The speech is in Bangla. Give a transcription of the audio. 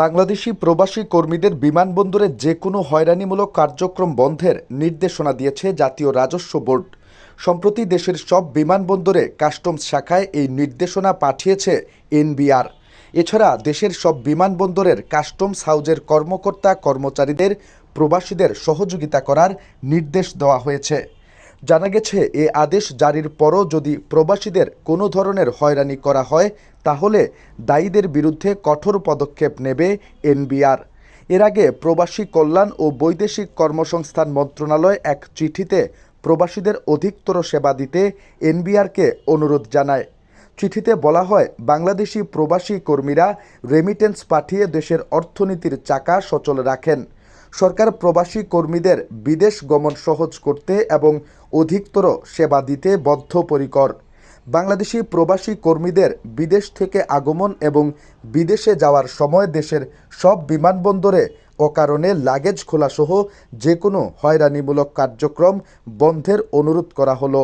বাংলাদেশি প্রবাসী কর্মীদের বিমানবন্দরে যে কোনো হয়রানিমূলক কার্যক্রম বন্ধের নির্দেশনা দিয়েছে জাতীয় রাজস্ব বোর্ড। সম্প্রতি দেশের সব বিমানবন্দরে কাস্টমস শাখায় এই নির্দেশনা পাঠিয়েছে এনবিআর। এছাড়া দেশের সব বিমানবন্দরের কাস্টমস হাউজের কর্মকর্তা কর্মচারীদের প্রবাসীদের সহযোগিতা করার নির্দেশ দেওয়া হয়েছে। জানা গেছে, এ আদেশ জারির পরও যদি প্রবাসীদের কোনো ধরনের হয়রানি করা হয়, তাহলে দায়ীদের বিরুদ্ধে কঠোর পদক্ষেপ নেবে এনবিআর। এর আগে প্রবাসী কল্যাণ ও বৈদেশিক কর্মসংস্থান মন্ত্রণালয় এক চিঠিতে প্রবাসীদের অধিকতর সেবা দিতে এনবিআরকে অনুরোধ জানায়। চিঠিতে বলা হয়, বাংলাদেশি প্রবাসী কর্মীরা রেমিটেন্স পাঠিয়ে দেশের অর্থনীতির চাকা সচল রাখেন। সরকার প্রবাসী কর্মীদের বিদেশ গমন সহজ করতে এবং অধিকতর সেবা দিতে বদ্ধপরিকর। বাংলাদেশি প্রবাসী কর্মীদের বিদেশ থেকে আগমন এবং বিদেশে যাওয়ার সময় দেশের সব বিমানবন্দরে অকারণে লাগেজ খোলাসহ যে কোনো হয়রানিমূলক কার্যক্রম বন্ধের অনুরোধ করা হলো।